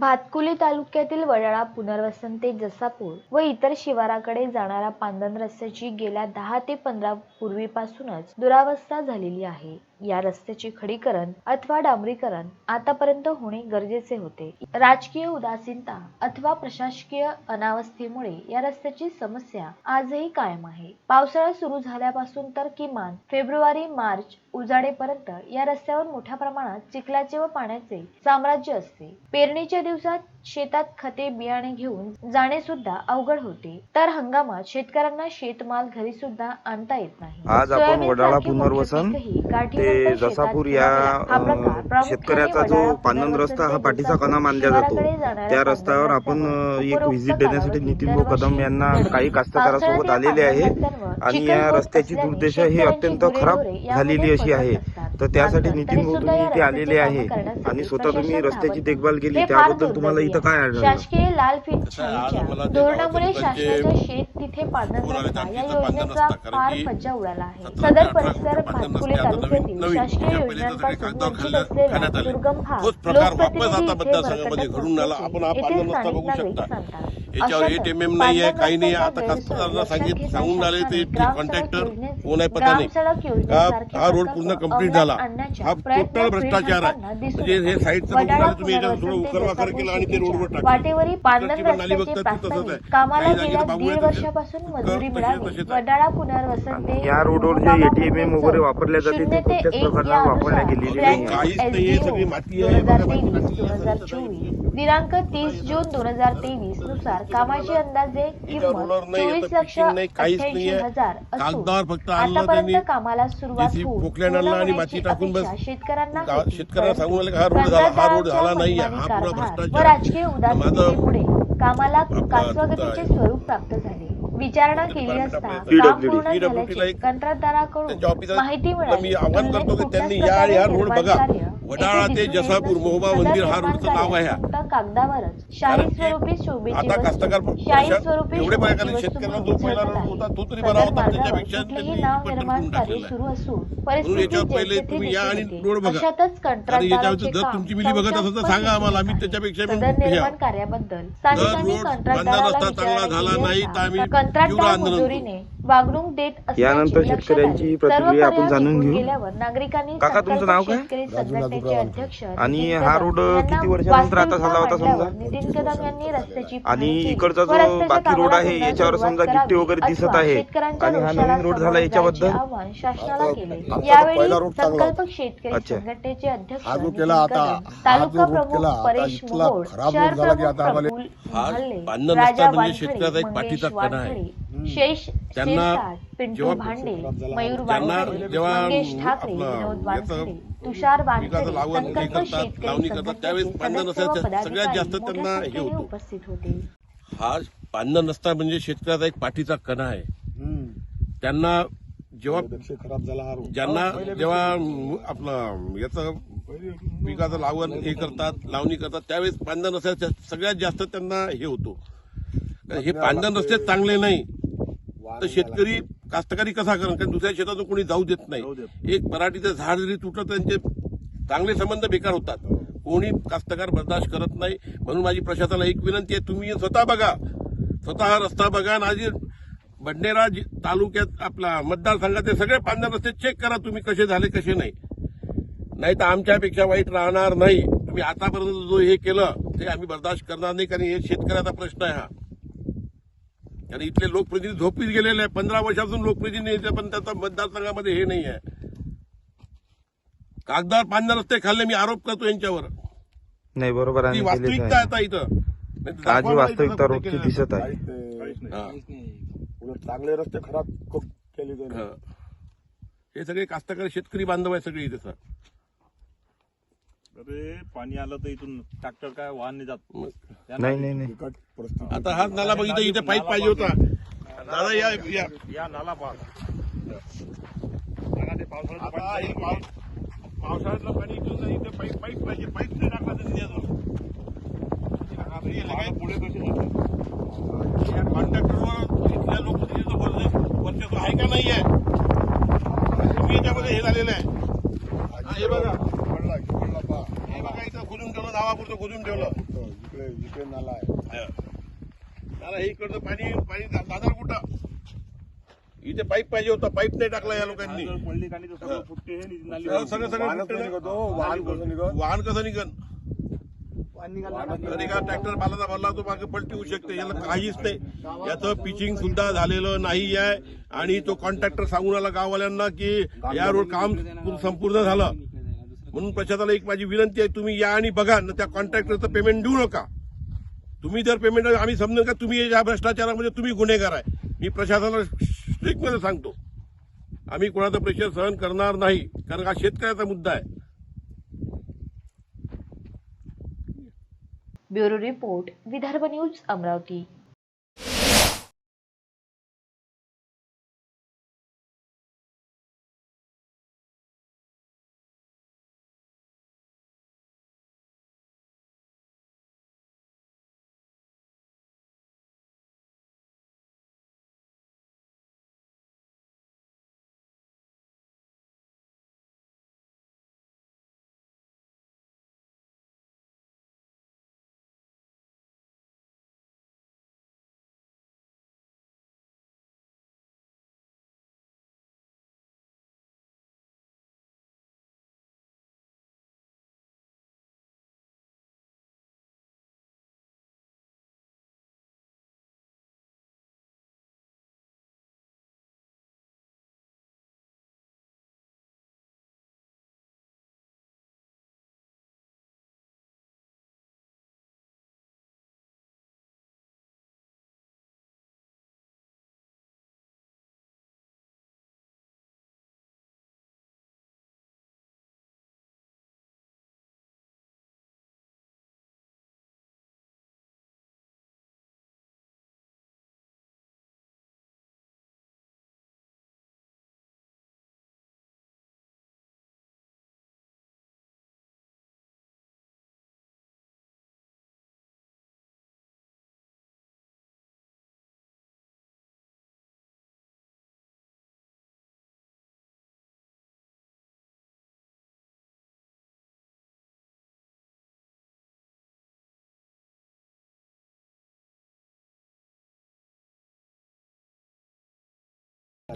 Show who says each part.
Speaker 1: भातकुली तालुक्यातील वडाळा पुनर्वसन ते जसापूर व इतर शिवाराकडे जाणाऱ्या पांदन रस्त्याची गेल्या दहा ते पंधरा पूर्वीपासूनच दुरावस्था झालेली आहे. या रस्त्याचे खडीकरण अथवा डांबरीकरण आतापर्यंत होणे गरजेचे होते. राजकीय उदासीनता अथवा प्रशासकीय अनावस्थेमुळे या रस्त्याची समस्या आजही कायम आहे. पावसाळा सुरू झाल्यापासून तर किमान फेब्रुवारी मार्च उजाडेपर्यंत या रस्त्यावर मोठ्या प्रमाणात चिखलाचे व पाण्याचे साम्राज्य असते. पेरणीच्या दिवसात शेतात खते बियाणे घेऊन जाणे सुद्धा अवघड होते. तर हंगामात शेतकऱ्यांना शेतमाल घरी सुद्धा आणता येत नाही.
Speaker 2: आज आपण वडाळा पुनर्वसन ते जसापूर या शेतकऱ्याचा जो
Speaker 1: पुनर्वसन
Speaker 2: रस्ता हा पाठीचा कणा मानला जातो. त्या रस्त्यावर आपण एक व्हिजिट देण्यासाठी नितीन भाऊ कदम यांना. काही कास्तकारासोबत आलेले आहे. आणि या रस्त्याची दुर्दशा ही अत्यंत खराब झालेली अशी आहे. तर त्यासाठी नितीन भाऊ तुम्ही इथे आलेले आहे. आणि स्वतः तुम्ही रस्त्याची देखभाल. केली त्याबद्दल तुम्हाला इथं काय. आढळलं
Speaker 1: शासकीय लाल फीत
Speaker 3: कसं आहे, आज
Speaker 1: छानच्या
Speaker 3: आम्हाला ते
Speaker 1: धोरणामुळे
Speaker 3: गावातील
Speaker 1: शासनाचं शेत तिथे या योजनेचा फार
Speaker 3: की
Speaker 1: फज्जा उडाला आहे सदर परिसर भातकुली
Speaker 3: रस्ते आता नवीन-
Speaker 1: तालुक्यातील
Speaker 3: नवीन.
Speaker 1: शासकीय
Speaker 3: याच्या पहिले तर काही
Speaker 1: योजनांपासून वंचित असलेला. दुर्गम भाग लोकप्रतिनिधी
Speaker 3: घडून आला. आपण हा पांढर रस्ता बघू शकता. याच्यावर
Speaker 1: अशातच
Speaker 3: ATM नाही आहे, काही नाही. आता सांगित- सांगून आले ते कॉन्ट्रॅक्टर कोण आहे पता नाही. हा रोड पूर्ण कंप्लीट झाला हा टोटल भ्रष्टाचार आहे म्हणजे हे. साईडचं तुम्ही थोडं उकरवाकर केलं आणि ते रोडवर टाकलं
Speaker 1: वाटेवरील पांढर
Speaker 3: इकडची पण नाली
Speaker 1: रस्त्याचे
Speaker 3: बघतात ती तसंच
Speaker 1: प्रास्ताविक
Speaker 3: आहे.
Speaker 1: कामाला
Speaker 3: काही
Speaker 1: गेल्या
Speaker 3: बाबू
Speaker 1: दीड. वर्षापासून मंजुरी मिळाली
Speaker 3: तसेच आहे.
Speaker 1: वडाळा पुनर्वसन ते
Speaker 2: या रोडवर जे ATM वगैरे
Speaker 1: चौक,
Speaker 2: वापरल्या जाते ते
Speaker 1: शून्य ते
Speaker 2: कोणत्याच
Speaker 1: एक या
Speaker 2: वापरल्या
Speaker 1: अनुसार
Speaker 2: गेलेली
Speaker 1: ब्रँच
Speaker 2: नाही.
Speaker 3: काहीच नाहीये,
Speaker 1: SDO
Speaker 3: सगळी माती आहे, बघा, माती
Speaker 1: 2023
Speaker 3: लागली आहे,
Speaker 1: 2024 दिनांक तीस जून दोन हजार तेवीस नुसार कामाची अंदाजे किंमत चोवीस लक्ष अठ्ठ्याऐंशी. हजार असून
Speaker 3: कागदावर फक्त आणलं
Speaker 1: आतापर्यंत
Speaker 3: त्यांनी.
Speaker 1: कामाला सुरुवात होऊन
Speaker 3: पोकल्यानं आणलं
Speaker 1: पूर्ण
Speaker 3: आणि
Speaker 1: होण्याची
Speaker 3: माती टाकून बस.
Speaker 1: अपेक्षा शेतकऱ्यांना होती.
Speaker 3: की हा रोड झाला हा रोड झाला नाही हा
Speaker 1: मनमानी
Speaker 3: पुरा
Speaker 1: कारभार व
Speaker 3: भ्रष्टाचार
Speaker 1: राजकीय उदासीनतेमुळे कामाला कासवागतीचे स्वरूप प्राप्त झाले. विचारणा केली असता काम पूर्ण झाल्याचे कंत्राटदाराकडून
Speaker 3: त्यांच्या ऑफिसात
Speaker 1: माहिती मिळाली.
Speaker 3: मी आव्हान
Speaker 1: म्हणून
Speaker 3: करतो की
Speaker 1: कुठल्याच
Speaker 3: त्यांनी या रोड बघा. वडाळा ते जसापूर मोहोबा मंदिर हा रोडचं नाव आहे
Speaker 1: कागदावरच शाही स्वरूपी शोभेची
Speaker 3: आता कास्तकार
Speaker 1: शाही
Speaker 3: प्रशासन
Speaker 1: स्वरूपी
Speaker 3: एवढे
Speaker 1: वस्तू
Speaker 3: शेतकऱ्यांना जो पहिला रोड. होता तो तरी बरा होता त्याच्यापेक्षा
Speaker 1: कुठलेही
Speaker 3: त्यांनी
Speaker 1: नाव
Speaker 3: पटकन
Speaker 1: निर्माण
Speaker 3: करून
Speaker 1: कार्य
Speaker 3: टाकलेलं आहे.
Speaker 1: सुरू असून
Speaker 3: म्हणून
Speaker 1: परिस्थिती
Speaker 3: याच्यावर पहिले तुम्ही या आणि रोड. बघा.
Speaker 1: अशातच
Speaker 3: आणि याच्यावर
Speaker 1: कंत्राटदाराचे
Speaker 3: जर तुमची मिली बघत असेल तर सांगा आम्हाला आम्ही त्याच्यापेक्षा
Speaker 1: निर्माण कार्याबद्दल स्थानिकांनी
Speaker 3: रोड
Speaker 1: कंत्राटदाराला
Speaker 3: बांधला रस्ता चांगला झाला नाही तर आम्ही
Speaker 1: कंत्राटदार. मजुरीने वागणूक देत असल्याचे
Speaker 2: यानंतर
Speaker 1: लक्षात
Speaker 2: शेतकऱ्यांची
Speaker 1: आले.
Speaker 2: प्रतिक्रिया
Speaker 1: सर्व
Speaker 2: आपण जाणून घेऊ.
Speaker 1: गेल्यावर नागरिकांनी
Speaker 2: काका, तुमचं
Speaker 1: संकल्प
Speaker 2: नाव काय?
Speaker 1: शेतकरी संघटनेचे अध्यक्ष
Speaker 2: आणि
Speaker 1: नितीन
Speaker 2: हा
Speaker 1: कदम
Speaker 2: रोड
Speaker 1: यांना
Speaker 2: किती वर्षानंतर आता झाला होता समजा?
Speaker 1: मांडल्यावर नितीन कदम यांनी रस्त्याची
Speaker 2: आणि
Speaker 1: पाहणी केली
Speaker 2: इकडचा
Speaker 1: व
Speaker 2: जो
Speaker 1: रस्त्याच्या
Speaker 2: बाकी रोड आहे याच्यावर
Speaker 1: सुरुवात
Speaker 2: समजा गिट्टी
Speaker 1: करावी
Speaker 2: वगैरे दिसत
Speaker 1: अथवा
Speaker 2: आहे
Speaker 1: शेतकऱ्यांच्या
Speaker 2: आणि हा
Speaker 1: रोषाला
Speaker 2: नवीन रोड झाला याच्याबद्दल
Speaker 1: आवाहन शासनाला
Speaker 4: आता-
Speaker 1: केले यावेळी
Speaker 4: पहिला रोड चांगला
Speaker 1: संकल्प शेतकरी
Speaker 2: अच्छा.
Speaker 1: संघटनेचे अध्यक्ष
Speaker 4: हा जो
Speaker 1: नितीन
Speaker 4: केला आता,
Speaker 1: कदम,
Speaker 4: हा
Speaker 1: तालुका प्रमुख
Speaker 4: केला, आता
Speaker 1: परेश मोहोळ
Speaker 4: खराब
Speaker 1: शहर
Speaker 4: रोड झाला की
Speaker 1: प्रमुख
Speaker 4: आता आम्हाला-
Speaker 1: प्रफुल्ल
Speaker 3: हा
Speaker 1: भाल्ले, राजा
Speaker 3: म्हणजे
Speaker 1: वानखडे,
Speaker 3: शेतकऱ्याचा एक
Speaker 1: मंगेश
Speaker 3: पाठीचा कणा आहे.
Speaker 1: वानखडे, शेष शिरसाट, पिंटू
Speaker 3: जेव्हा-
Speaker 1: भांडे मयूर
Speaker 3: त्यांना
Speaker 1: वानखडे
Speaker 3: जेव्हा
Speaker 1: मंगेश ठाकरे
Speaker 3: आपलं
Speaker 1: विनोद
Speaker 3: याचं
Speaker 1: वानखडे तुषार वानखडे
Speaker 3: पिकाचं लावण हे
Speaker 1: संकल्प
Speaker 3: करतात,
Speaker 1: शेतकरी
Speaker 3: लावणी करतात,
Speaker 1: संघटनेचे
Speaker 3: त्यावेळेस बांधणं
Speaker 1: सदस्य व
Speaker 3: नसायचं. सगळ्यात
Speaker 1: पदाधिकारी
Speaker 3: जास्त
Speaker 1: मोठ्या
Speaker 3: त्यांना हे
Speaker 1: संख्येने
Speaker 3: होतं.
Speaker 1: उपस्थित होते.
Speaker 3: हा बांधणं नसता म्हणजे शेतकऱ्याचा एक पाठीचा कणा आहे. त्यांना जेव्हा
Speaker 4: पेक्षा खराब झाला हा
Speaker 3: ज्यांना जेव्हा म, आपलं याचं पिकाचं लावण हे करतात लावणी करतात त्यावेळेस पांधन नसायचं सगळ्यात जास्त त्यांना हे होतो. कारण हे पांधन रस्ते चांगले नाही. तर शेतकरी कास्तकारी कसा करण कारण दुसऱ्या शेतातून कोणी जाऊ देत नाही. एक पराठीचं झाड जरी तुटलं त्यांचे चांगले संबंध बेकार होतात. कोणी कास्तकार बर्दाश्त करत नाही. म्हणून माझी प्रशासनाला एक विनंती आहे तुम्ही स्वतः बघा. स्वतः हा रस्ता बघा आणि आधी बडनेरा तालुक्यात आपला मतदारसंघाचे सगळे पांढर रस्ते चेक करा तुम्ही कसे झाले कसे नाही. नाही तर आमच्यापेक्षा वाईट राहणार नाही. तुम्ही आतापर्यंत जो हे केलं ते आम्ही बर्दाश्त करणार नाही कारण हे शेतकऱ्याचा प्रश्न आहे हा. आणि इथले लोकप्रतिनिधी झोपीत गेलेले आहे पंधरा वर्षापासून लोकप्रतिनिधी येते पण त्याचा मतदारसंघामध्ये हे नाही आहे. कागदावर पांढर रस्ते खाल्ले मी आरोप करतो यांच्यावर.
Speaker 2: नाही बरोबर आहे
Speaker 3: वास्तविकता आता इथं.
Speaker 2: आज वास्तविकता रोजची. दिसत आहे.
Speaker 3: हा.
Speaker 4: चांगले रस्ते खराब खूप केले त्यांनी.
Speaker 3: हा. सगळे कास्तकारी शेतकरी बांधव आहे सगळे इथे सर.
Speaker 5: अरे पाणी आलं तर इथून ट्रॅक्टर काय वाहन नाही जात
Speaker 3: मग
Speaker 2: नाही नाही
Speaker 3: आता हाच नाला बघितलं इथे पाईप पाहिजे होता. दादा या या.
Speaker 5: या नाला
Speaker 3: हे पावसाळ्यातलं पाणी इथून नाही, इथे पाईप पाईप पाहिजे. पाईप नाही टाकला लगाय पुढे कसे कॉन्ट्रॅक्टरवर इथल्या वर्च- वर्चस्व आहे का नाही आहे तुम्ही याच्यामध्ये हे झालेलं आहे. हा, हे बघा.
Speaker 4: की.
Speaker 3: हे इथं खोदून ठेवलं नावापुरतं खोदून ठेवलं.
Speaker 4: तो इकडे इकडे नाला आहे.
Speaker 3: हे. इकडचं पाणी पाणी दादर कुठं? इथे पाईप पाहिजे होता पाईप नाही टाकला या लोकांनी.
Speaker 5: पडली तर सगळं फुटते हे नाली
Speaker 3: सगळं ना.
Speaker 4: निघत हो, वाहन कसं निघत?
Speaker 3: वाहन कसं निघन?
Speaker 4: वाहनच
Speaker 3: तरी का ट्रॅक्टर बालाचा भरला तो मागे पलटी होऊ शकते याला काहीच नाही. याचं पिचिंग सुद्धा झालेलं नाही आहे. आणि तो कॉन्ट्रॅक्टर सांगून आला गाववाल्यांना की या रोड काम संपूर्ण झालं. म्हणून प्रशासनाला एक माझी विनंती आहे तुम्ही या आणि बघा न त्या कॉन्ट्रॅक्टरचं पेमेंट देऊ नका. तुम्ही जर पेमेंट आम्ही समजून का तुम्ही या भ्रष्टाचारामध्ये तुम्ही गुन्हेगार आहे. मी प्रशासनाला स्ट्रिक्टमध्ये सांगतो. आम्ही कोणाचं प्रेशर सहन करणार नाही कारण हा शेतकऱ्याचा मुद्दा आहे.
Speaker 1: Bureau report Vidarbha news Amravati.